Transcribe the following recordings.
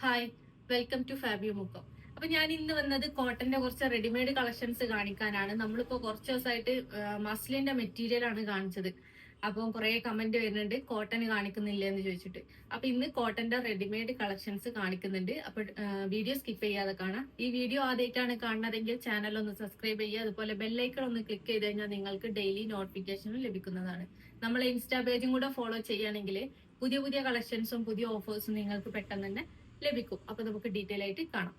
Hi welcome to Fabio Mukkam അപ്പൊ ഞാൻ ഇന്ന് വന്നത് കോട്ടന്റെ കുറച്ച് റെഡിമെയ്ഡ് കളക്ഷൻസ് കാണിക്കാനാണ്. നമ്മളിപ്പോ കുറച്ച് ദിവസമായിട്ട് മസ്ലിന്റെ മെറ്റീരിയൽ ആണ് കാണിച്ചത്. അപ്പം കുറെ കമന്റ് വരുന്നുണ്ട് കോട്ടൺ കാണിക്കുന്നില്ല എന്ന് ചോദിച്ചിട്ട്. അപ്പൊ ഇന്ന് കോട്ടന്റെ റെഡിമെയ്ഡ് കളക്ഷൻസ് കാണിക്കുന്നുണ്ട്. അപ്പൊ വീഡിയോ സ്കിപ്പ് ചെയ്യാതെ കാണാം. ഈ വീഡിയോ ആദ്യമായിട്ടാണ് കാണുന്നതെങ്കിൽ ചാനൽ ഒന്ന് സബ്സ്ക്രൈബ് ചെയ്യുക. അതുപോലെ ബെല്ലൈക്കൺ ഒന്ന് ക്ലിക്ക് ചെയ്ത് കഴിഞ്ഞാൽ നിങ്ങൾക്ക് ഡെയിലി നോട്ടിഫിക്കേഷനും ലഭിക്കുന്നതാണ്. നമ്മളെ ഇൻസ്റ്റാ പേജും കൂടെ ഫോളോ ചെയ്യുകയാണെങ്കിൽ പുതിയ പുതിയ കളക്ഷൻസും പുതിയ ഓഫേഴ്സും നിങ്ങൾക്ക് പെട്ടെന്ന് തന്നെ ലഭിക്കും. അപ്പൊ നമുക്ക് ഡീറ്റെയിൽ ആയിട്ട് കാണാം.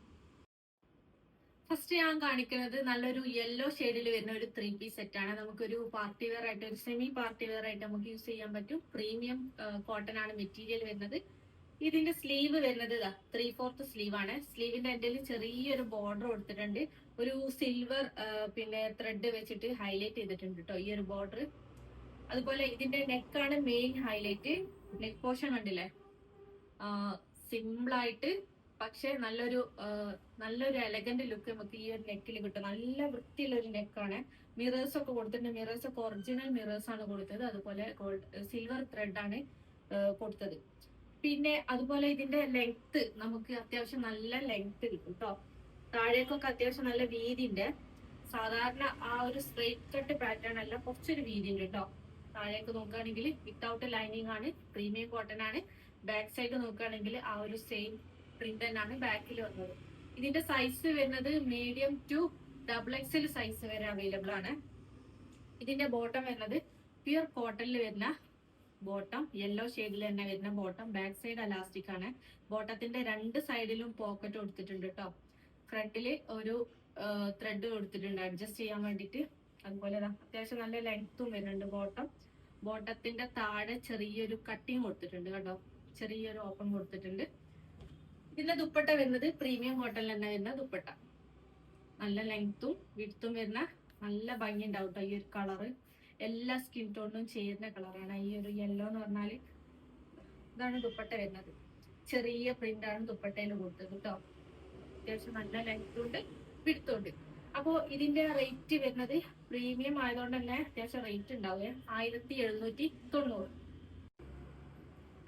ഫസ്റ്റ് ഞാൻ കാണിക്കുന്നത് നല്ലൊരു യെല്ലോ ഷെയ്ഡിൽ വരുന്ന ഒരു ത്രീ പീസ് സെറ്റ് ആണ്. നമുക്കൊരു പാർട്ടി വെയർ ആയിട്ട് ഒരു സെമി പാർട്ടി വെയർ ആയിട്ട് നമുക്ക് യൂസ് ചെയ്യാൻ പറ്റും. പ്രീമിയം കോട്ടൺ ആണ് മെറ്റീരിയൽ വരുന്നത്. ഇതിന്റെ സ്ലീവ് വരുന്നത് ത്രീ ഫോർത്ത് സ്ലീവ് ആണ്. സ്ലീവിന്റെ എന്റെ ചെറിയൊരു ബോർഡർ കൊടുത്തിട്ടുണ്ട്. ഒരു സിൽവർ പിന്നെ ത്രെഡ് വെച്ചിട്ട് ഹൈലൈറ്റ് ചെയ്തിട്ടുണ്ട് കേട്ടോ ഈ ഒരു ബോർഡർ അതുപോലെ ഇതിന്റെ നെക്കാണ് മെയിൻ ഹൈലൈറ്റ് നെക്ക് പോർഷൻ കണ്ടില്ലേ? സിമ്പിൾ ആയിട്ട് പക്ഷെ നല്ലൊരു നല്ലൊരു എലഗന്റ് ലുക്ക് നമുക്ക് ഈ ഒരു നെക്കിൽ കിട്ടും. നല്ല വൃത്തിയുള്ള ഒരു നെക്കാണ് മിറേഴ്സ് ഒക്കെ കൊടുത്തിട്ടുണ്ട്. മിറേഴ്സ് ഒക്കെ ഒറിജിനൽ മിറേഴ്സ് ആണ് കൊടുത്തത്. അതുപോലെ ഗോൾഡ് സിൽവർ ത്രെഡ് ആണ് കൊടുത്തത്. പിന്നെ അതുപോലെ ഇതിന്റെ ലെങ്ത് നമുക്ക് അത്യാവശ്യം നല്ല ലെങ്ത് കിട്ടും കേട്ടോ താഴേക്കൊക്കെ അത്യാവശ്യം നല്ല വീതി ഉണ്ട് സാധാരണ ആ ഒരു സ്ട്രെയിറ്റ് കട്ട് പാറ്റേൺ അല്ല കുറച്ചൊരു വീതി ഉണ്ട് കേട്ടോ താഴേക്ക് നോക്കുകയാണെങ്കിൽ വിത്തൗട്ട് ലൈനിങ് ആണ് പ്രീമിയം കോട്ടൺ ആണ്. ബാക്ക് സൈഡ് നോക്കുകയാണെങ്കിൽ ആ ഒരു സെയിം പ്രിന്റ് തന്നെയാണ് ബാക്കിൽ വന്നത്. ഇതിന്റെ സൈസ് വരുന്നത് medium to double XL size വരെ അവൈലബിൾ ആണ്. ഇതിന്റെ ബോട്ടം വരുന്നത് പ്യുർ കോട്ടണിൽ വരുന്ന ബോട്ടം യെല്ലോ ഷെയ്ഡിൽ തന്നെ വരുന്ന ബോട്ടം ബാക്ക് സൈഡ് അലാസ്റ്റിക് ആണ്. ബോട്ടത്തിന്റെ രണ്ട് സൈഡിലും പോക്കറ്റ് കൊടുത്തിട്ടുണ്ട് കേട്ടോ ഫ്രണ്ടിൽ ഒരു ത്രെഡ് കൊടുത്തിട്ടുണ്ട്. അഡ്ജസ്റ്റ് ചെയ്യാൻ വേണ്ടിയിട്ട്. അതുപോലെ അത്യാവശ്യം നല്ല ലെങ്ത്തും വരുന്നുണ്ട് ബോട്ടം ബോട്ടത്തിന്റെ താഴെ ചെറിയൊരു കട്ടിങ് കൊടുത്തിട്ടുണ്ട് കേട്ടോ. ചെറിയൊരു ഓപ്പൺ കൊടുത്തിട്ടുണ്ട്. ഇതിന്റെ ദുപ്പട്ട വരുന്നത് പ്രീമിയം ഹോട്ടൽ തന്നെ വരുന്ന ദുപ്പട്ട. നല്ല ലെങ്ത്തും വിടുത്തും വരുന്ന നല്ല ഭംഗി ഉണ്ടാവും ഈ ഒരു കളറ് എല്ലാ സ്കിൻ ടോണിനും ചേരുന്ന കളറാണ് ഈ ഒരു യെല്ലോ എന്ന് പറഞ്ഞാൽ ഇതാണ് ദുപ്പട്ട വരുന്നത്. ചെറിയ പ്രിന്റ് ആണ് ദുപ്പട്ടയിൽ കൊടുത്തത് കേട്ടോ അത്യാവശ്യം നല്ല ലെങ്ത്തും ഉണ്ട് വിടുത്തും ഉണ്ട്. അപ്പോ ഇതിന്റെ റേറ്റ് വരുന്നത് പ്രീമിയം ആയതുകൊണ്ട് തന്നെ അത്യാവശ്യം റേറ്റ് ഉണ്ടാവുക ആയിരത്തി എഴുന്നൂറ്റി തൊണ്ണൂറ്.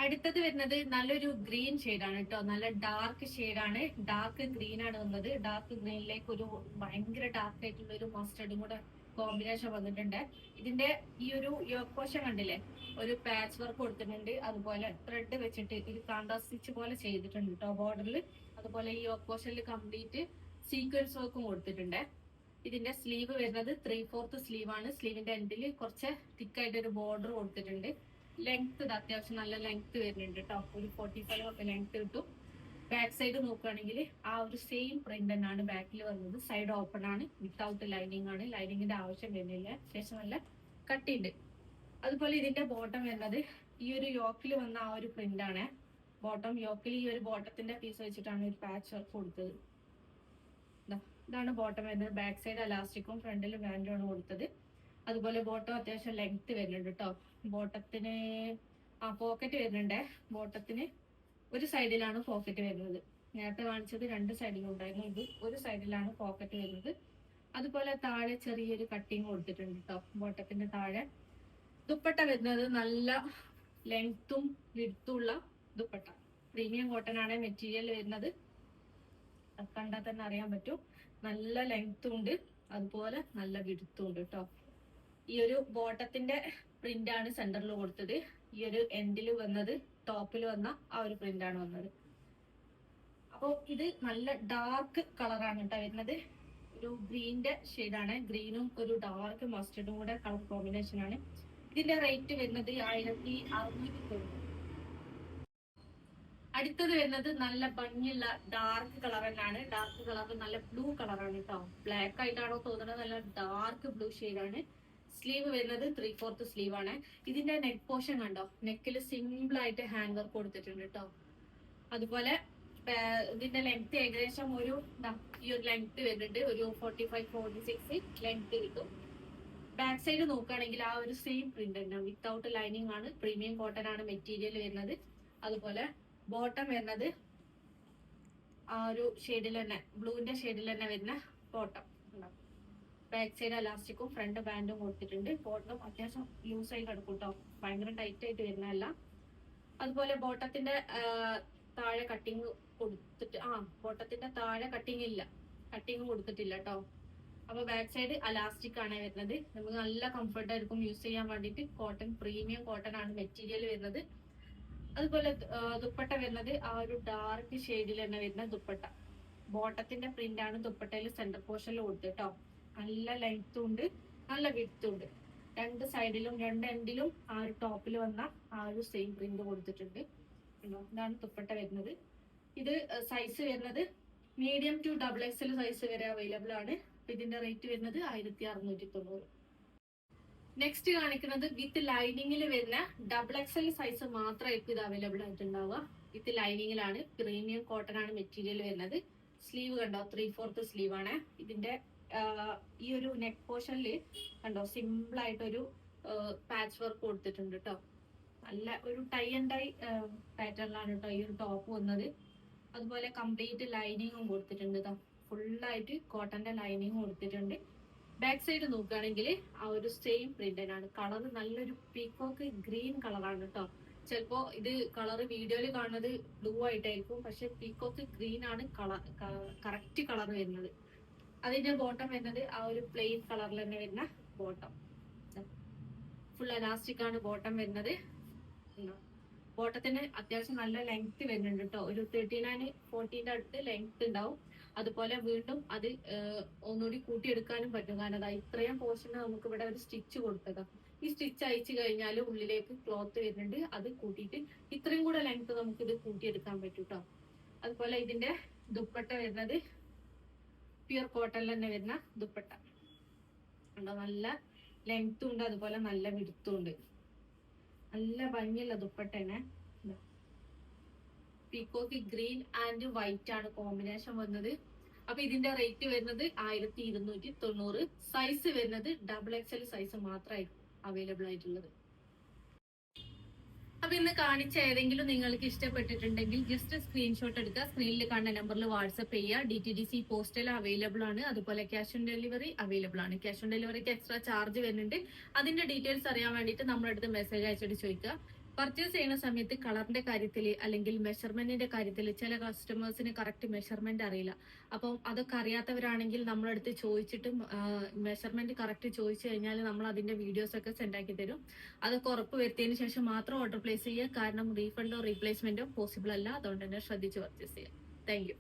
അടുത്തത് വരുന്നത് നല്ലൊരു ഗ്രീൻ ആണ് കേട്ടോ. നല്ല ഡാർക്ക് ആണ് ഡാർക്ക് ഗ്രീൻ ആണ് വന്നത്. ഡാർക്ക് ഗ്രീനിലേക്ക് ഒരു ഭയങ്കര ഡാർക്ക് ആയിട്ടുള്ള ഒരു മസ്റ്റർഡും കൂടെ കോമ്പിനേഷൻ വന്നിട്ടുണ്ട്. ഇതിന്റെ ഈ ഒരു യോക്കോശം കണ്ടില്ലേ? ഒരു പാച്ച് വർക്ക് കൊടുത്തിട്ടുണ്ട്. അതുപോലെ ത്രെഡ് വെച്ചിട്ട് ഒരു കാന്താ സ്റ്റിച്ച് പോലെ ചെയ്തിട്ടുണ്ട് കേട്ടോ ബോർഡറിൽ അതുപോലെ ഈ യോക്കോഷനിൽ കംപ്ലീറ്റ് സീക്വൻസ് വർക്കും കൊടുത്തിട്ടുണ്ട്. ഇതിന്റെ സ്ലീവ് വരുന്നത് ത്രീ ഫോർത്ത് സ്ലീവ് ആണ്. സ്ലീവിന്റെ എൻഡിൽ കുറച്ച് തിക്കായിട്ട് ഒരു ബോർഡർ കൊടുത്തിട്ടുണ്ട്. ലെങ്ത് ഇത് അത്യാവശ്യം നല്ല ലെങ്ത് വരുന്നുണ്ട് കേട്ടോ ഒരു ഫോർട്ടി ഫൈവ് ഒക്കെ ലെങ്ത് കിട്ടും. ബാക്ക് സൈഡ് നോക്കുകയാണെങ്കിൽ ആ ഒരു സെയിം പ്രിന്റ് തന്നെയാണ് ബാക്കിൽ വന്നത് സൈഡ് ഓപ്പൺ ആണ്. വിത്തൗട്ട് ലൈനിങ് ആണ്. ലൈനിങ്ങിന്റെ ആവശ്യം വരുന്നില്ല. ശേഷം നല്ല കട്ടിണ്ട് അതുപോലെ ഇതിന്റെ ബോട്ടം വരുന്നത് ഈ ഒരു യോക്കിൽ വന്ന ആ ഒരു പ്രിന്റ് ആണ്. ബോട്ടം യോക്കിൽ ഈ ഒരു ബോട്ടത്തിന്റെ പീസ് വെച്ചിട്ടാണ് ഒരു പാച്ച് വർക്ക് കൊടുത്തത്. ഇതാണ് ബോട്ടം വരുന്നത്. ബാക്ക് സൈഡ് അലാസ്റ്റിക്കും ഫ്രണ്ടിൽ ബാൻഡും ആണ് കൊടുത്തത്. അതുപോലെ ബോട്ടം അത്യാവശ്യം ലെങ്ത് വരുന്നുണ്ട് കേട്ടോ ബോട്ടത്തിന് ആ പോക്കറ്റ് വരുന്നുണ്ട്. ബോട്ടത്തിന് ഒരു സൈഡിലാണ് പോക്കറ്റ് വരുന്നത്. നേരത്തെ കാണിച്ചത് രണ്ട് സൈഡിലും ഉണ്ടായിരുന്നു. ഇത് ഒരു സൈഡിലാണ് പോക്കറ്റ് വരുന്നത്. അതുപോലെ താഴെ ചെറിയൊരു കട്ടിങ് കൊടുത്തിട്ടുണ്ട് കേട്ടോ ബോട്ടത്തിന്റെ താഴെ. ദുപ്പട്ട വരുന്നത് നല്ല ലെങ്ത്തും വിടുത്തുള്ള ദുപ്പട്ട. പ്രീമിയം കോട്ടൺ ആണ് മെറ്റീരിയൽ വരുന്നത്. കണ്ടാൽ തന്നെ അറിയാൻ പറ്റും. നല്ല ലെങ്ത്തും ഉണ്ട്. അതുപോലെ നല്ല വിടുത്തും ഉണ്ട് കേട്ടോ ഈ ഒരു ബോട്ടത്തിന്റെ പ്രിന്റ് ആണ് സെന്ററിൽ കൊടുത്തത്. ഈ ഒരു എൻഡിൽ വന്നത് ടോപ്പിൽ വന്ന ആ ഒരു പ്രിന്റ് ആണ് വന്നത്. അപ്പോൾ ഇത് നല്ല ഡാർക്ക് കളറാണ് കേട്ടോ വരുന്നത്. ഒരു ഗ്രീന്റെ ആണ് ഗ്രീനും ഒരു ഡാർക്ക് മസ്റ്റർഡും കൂടെ കളർ കോമ്പിനേഷൻ ആണ് ഇതിന്റെ റേറ്റ് വരുന്നത് ആയിരത്തി അറുന്നൂറ്റി അടുത്തത് വരുന്നത് നല്ല ഭംഗിയുള്ള ഡാർക്ക് കളർ തന്നെയാണ്. ഡാർക്ക് കളർ നല്ല ബ്ലൂ കളറാണ് കേട്ടോ. ബ്ലാക്ക് ആയിട്ടാണോ തോന്നുന്നത്. നല്ല ഡാർക്ക് ബ്ലൂ ആണ് സ്ലീവ് വരുന്നത് ത്രീ ഫോർത്ത് സ്ലീവ് ആണ്. ഇതിന്റെ നെക്ക് പോർഷൻ കണ്ടോ? നെക്കിൽ സിമ്പിൾ ആയിട്ട് ഹാൻഡ് വർക്ക് കൊടുത്തിട്ടുണ്ട് കേട്ടോ അതുപോലെ ഇതിന്റെ ലെങ്ത് ഏകദേശം ഒരു ഈ ഒരു ലെങ്ത് വരുന്നുണ്ട്. ഒരു forty five forty six length കിട്ടും. ബാക്ക് സൈഡ് നോക്കുകയാണെങ്കിൽ ആ ഒരു സെയിം പ്രിന്റ് തന്നെ. വിത്തൗട്ട് ലൈനിങ് ആണ്. പ്രീമിയം കോട്ടൺ ആണ് മെറ്റീരിയൽ വരുന്നത്. അതുപോലെ ബോട്ടം വരുന്നത് ആ ഒരു ഷെയ്ഡിൽ തന്നെ ബ്ലൂവിന്റെ ഷെയ്ഡിൽ തന്നെ വരുന്ന ബോട്ടം ബാക്ക് സൈഡ് അലാസ്റ്റിക്കും ഫ്രണ്ട് ബാൻഡും കൊടുത്തിട്ടുണ്ട്. ബോട്ടം അത്യാവശ്യം ലൂസ് ആയി കിടക്കും കേട്ടോ ഭയങ്കര ടൈറ്റ് ആയിട്ട് വരുന്നതല്ല. അതുപോലെ ബോട്ടത്തിന്റെ താഴെ കട്ടിങ് കൊടുത്തിട്ട് ആ ബോട്ടത്തിന്റെ താഴെ കട്ടിങ് ഇല്ല. കട്ടിങ് കൊടുത്തിട്ടില്ല കേട്ടോ അപ്പൊ ബാക്ക് സൈഡ് അലാസ്റ്റിക് ആണ് വരുന്നത്. നമുക്ക് നല്ല കംഫർട്ട് ആയിരിക്കും യൂസ് ചെയ്യാൻ വേണ്ടിട്ട് കോട്ടൺ പ്രീമിയം കോട്ടൺ ആണ് മെറ്റീരിയൽ വരുന്നത്. അതുപോലെ ദുപ്പട്ട വരുന്നത്. ആ ഒരു ഡാർക്ക് ഷെയ്ഡിൽ തന്നെ വരുന്ന ദുപ്പട്ട. ബോട്ടത്തിന്റെ പ്രിന്റ് ആണ് ദുപ്പട്ടയിൽ സെന്റർ പോർഷനിൽ കൊടുത്തിട്ടോ നല്ല ലെങ്ത്തും ഉണ്ട് നല്ല വിടുത്തും ഉണ്ട്. രണ്ട് സൈഡിലും രണ്ട് എൻഡിലും ആ ഒരു ടോപ്പിൽ വന്ന ആ ഒരു സെയിം പ്രിന്റ് കൊടുത്തിട്ടുണ്ട്? ഇതാണ് തുപ്പട്ട വരുന്നത്. ഇത് സൈസ് വരുന്നത് medium to double XL size വരെ അവൈലബിൾ ആണ്. ഇതിന്റെ റേറ്റ് വരുന്നത് ആയിരത്തി അറുന്നൂറ്റി തൊണ്ണൂറ് നെക്സ്റ്റ് കാണിക്കുന്നത് വിത്ത് ലൈനിങ്ങിൽ വരുന്ന ഡബിൾ എക്സൽ സൈസ് മാത്രമായിരിക്കും ഇത് അവൈലബിൾ ആയിട്ടുണ്ടാവുക. വിത്ത് ലൈനിങ്ങിലാണ് പ്രീമിയം കോട്ടൺ ആണ് മെറ്റീരിയൽ വരുന്നത്. സ്ലീവ് കണ്ടോ? ത്രീ ഫോർത്ത് സ്ലീവ് ആണ്. ഇതിന്റെ ഈ ഒരു നെക്ക് പോർഷനിൽ കണ്ടോ സിമ്പിൾ ആയിട്ടൊരു പാച്ച് വർക്ക് കൊടുത്തിട്ടുണ്ട് കേട്ടോ നല്ല ഒരു ടൈ ആൻഡ് ടൈ പാറ്റേണിലാണ് കേട്ടോ ഈ ഒരു ടോപ്പ് വന്നത്. അതുപോലെ കംപ്ലീറ്റ് ലൈനിങ്ങും കൊടുത്തിട്ടുണ്ട് കേട്ടോ ഫുള്ളായിട്ട് കോട്ടന്റെ ലൈനിങ് കൊടുത്തിട്ടുണ്ട്. ബാക്ക് സൈഡ് നോക്കുകയാണെങ്കിൽ ആ ഒരു സെയിം പ്രിന്റിനാണ് കളർ നല്ലൊരു പീക്കോക്ക് ഗ്രീൻ കളറാണ് കേട്ടോ ചിലപ്പോ ഇത് കളർ വീഡിയോയിൽ കാണുന്നത് ബ്ലൂ ആയിട്ടായിരിക്കും. പക്ഷെ പീക്കോക്ക് ഗ്രീൻ ആണ് കളർ കറക്റ്റ് കളർ വരുന്നത്. അതിന്റെ ബോട്ടം വരുന്നത് ആ ഒരു പ്ലെയിൻ കളറിൽ തന്നെ വരുന്ന ബോട്ടം ഫുൾ അലാസ്റ്റിക് ആണ് ബോട്ടം വരുന്നത്. ബോട്ടത്തിന് അത്യാവശ്യം നല്ല ലെങ്ത് വരുന്നുണ്ട് കേട്ടോ ഒരു തേർട്ടി നയൻ ഫോർട്ടീന്റെ അടുത്ത് ലെങ്ത് ഉണ്ടാവും. അതുപോലെ വീണ്ടും അത് ഒന്നുകൂടി കൂട്ടിയെടുക്കാനും പറ്റും. കാരണം അതാ ഇത്രയും പോർഷൻ നമുക്ക് ഇവിടെ ഒരു സ്റ്റിച്ച് കൊടുത്തതാ. ഈ സ്റ്റിച്ച് അയച്ചു കഴിഞ്ഞാൽ ഉള്ളിലേക്ക് ക്ലോത്ത് വരുന്നുണ്ട്. അത് കൂട്ടിയിട്ട് ഇത്രയും കൂടെ ലെങ്ത് നമുക്ക് ഇത് കൂട്ടിയെടുക്കാൻ പറ്റും കേട്ടോ അതുപോലെ ഇതിന്റെ ദുപ്പട്ട വരുന്നത് പ്യുർ കോട്ടൺ തന്നെ വരുന്ന ദുപ്പട്ട. ഉണ്ടോ നല്ല ലെങ്ത്തും ഉണ്ട് അതുപോലെ നല്ല വിടുത്തും ഉണ്ട്. നല്ല ഭംഗിയുള്ള ദുപ്പട്ട തന്നെ പീക്കോക്ക് ഗ്രീൻ ആൻഡ് വൈറ്റ് ആണ് കോമ്പിനേഷൻ വന്നത് അപ്പൊ ഇതിന്റെ റേറ്റ് വരുന്നത് ആയിരത്തി ഇരുന്നൂറ്റി തൊണ്ണൂറ്. സൈസ് വരുന്നത് ഡബിൾ എക്സൽ സൈസ് മാത്രമായിരിക്കും അവൈലബിൾ ആയിട്ടുള്ളത്. ഇന്ന് കാണിച്ച ഏതെങ്കിലും നിങ്ങൾക്ക് ഇഷ്ടപ്പെട്ടിട്ടുണ്ടെങ്കിൽ ജസ്റ്റ് സ്ക്രീൻഷോട്ട് എടുക്കുക. സ്ക്രീനിൽ കാണുന്ന നമ്പറിൽ വാട്സ്ആപ്പ് ചെയ്യുക. D T D C postal available ആണ്. അതുപോലെ ക്യാഷ് ഓൺ ഡെലിവറി അവൈലബിൾ ആണ്. ക്യാഷ് ഓൺ ഡെലിവറിക്ക് എക്സ്ട്രാ ചാർജ് വരുന്നുണ്ട്. അതിന്റെ ഡീറ്റെയിൽസ് അറിയാൻ വേണ്ടിയിട്ട് നമ്മുടെ അടുത്ത് മെസ്സേജ് അയച്ചിട്ട് ചോദിക്കുക. പർച്ചേസ് ചെയ്യുന്ന സമയത്ത് കളറിന്റെ കാര്യത്തിൽ അല്ലെങ്കിൽ മെഷർമെന്റിന്റെ കാര്യത്തിൽ ചില കസ്റ്റമേഴ്സിന് കറക്റ്റ് മെഷർമെന്റ് അറിയില്ല. അപ്പം അതൊക്കെ അറിയാത്തവരാണെങ്കിൽ നമ്മളടുത്ത് ചോദിച്ചിട്ട് മെഷർമെന്റ് കറക്റ്റ് ചോദിച്ചു കഴിഞ്ഞാൽ നമ്മൾ അതിന്റെ വീഡിയോസ് ഒക്കെ സെൻഡ് ആക്കി തരും. അതൊക്കെ ഉറപ്പ് വരുത്തിയതിന് ശേഷം മാത്രം ഓർഡർ പ്ലേസ് ചെയ്യുക. കാരണം റീഫണ്ടോ റീപ്ലേസ്മെന്റോ പോസിബിൾ അല്ല. അതുകൊണ്ട് തന്നെ ശ്രദ്ധിച്ച് പർച്ചേസ് ചെയ്യുക. താങ്ക്